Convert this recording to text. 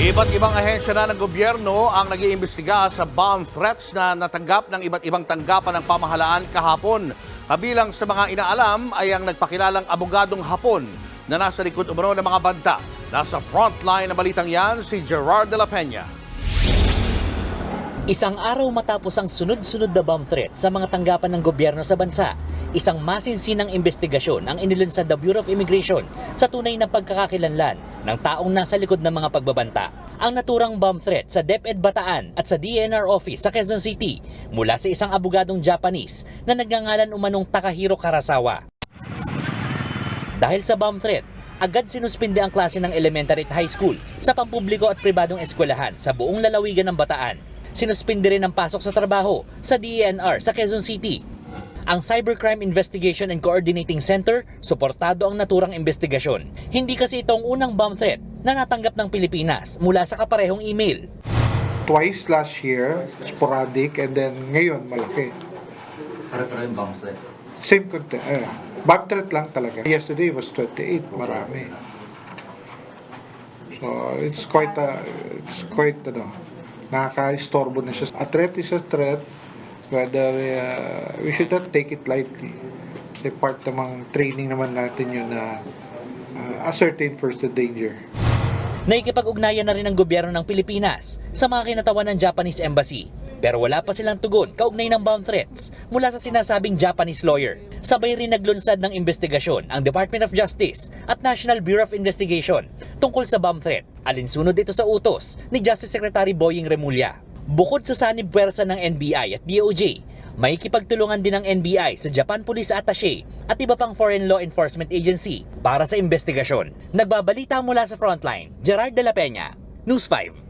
Iba't ibang ahensya na ng gobyerno ang nag-iimbestiga sa bomb threats na natanggap ng iba't ibang tanggapan ng pamahalaan kahapon. Kabilang sa mga inaalam ay ang nagpakilalang abogadong Hapon na nasa likod umano ng mga banta. Nasa frontline ng balitang yan si Gerard de la Peña. Isang araw matapos ang sunod-sunod na bomb threat sa mga tanggapan ng gobyerno sa bansa, isang masinsinang investigasyon ang inilunsad ng Bureau of Immigration sa tunay na pagkakakilanlan ng taong nasa likod ng mga pagbabanta. Ang naturang bomb threat sa DepEd Bataan at sa DNR office sa Quezon City mula sa isang abogadong Japanese na nagngangalan umanong Takahiro Karasawa. Dahil sa bomb threat, agad sinuspinde ang klase ng elementary at high school sa pampubliko at pribadong eskwelahan sa buong lalawigan ng Bataan. Sinuspinde rin ang pasok sa trabaho sa DENR sa Quezon City. Ang Cybercrime Investigation and Coordinating Center, suportado ang naturang investigasyon. Hindi kasi ito ang unang bomb threat na natanggap ng Pilipinas mula sa kaparehong email. twice last year, sporadic, and then ngayon, malaki. Pare-pareho yung bomb threat. Same content. Uh, bad threat lang talaga. Yesterday was 28, marami. So, it's quite, a, it's quite, ano, nakaka-istorbo na siya. A threat is a threat, whether, uh, we should not take it lightly. Kasi part namang training naman natin yun na uh, ascertain first the danger. Naikipag-ugnayan na rin ang gobyerno ng Pilipinas sa mga kinatawan ng Japanese Embassy. Pero wala pa silang tugon kaugnay ng bomb threats mula sa sinasabing Japanese lawyer. Sabay rin naglunsad ng investigasyon ang Department of Justice at National Bureau of Investigation tungkol sa bomb threat. Alinsunod ito sa utos ni Justice Secretary Boying Remulla. Bukod sa sanib puwersa ng NBI at DOJ, may kipagtulungan din ng NBI sa Japan Police Attaché at iba pang foreign law enforcement agency para sa investigasyon. Nagbabalita mula sa frontline, Gerard de la Peña, News 5.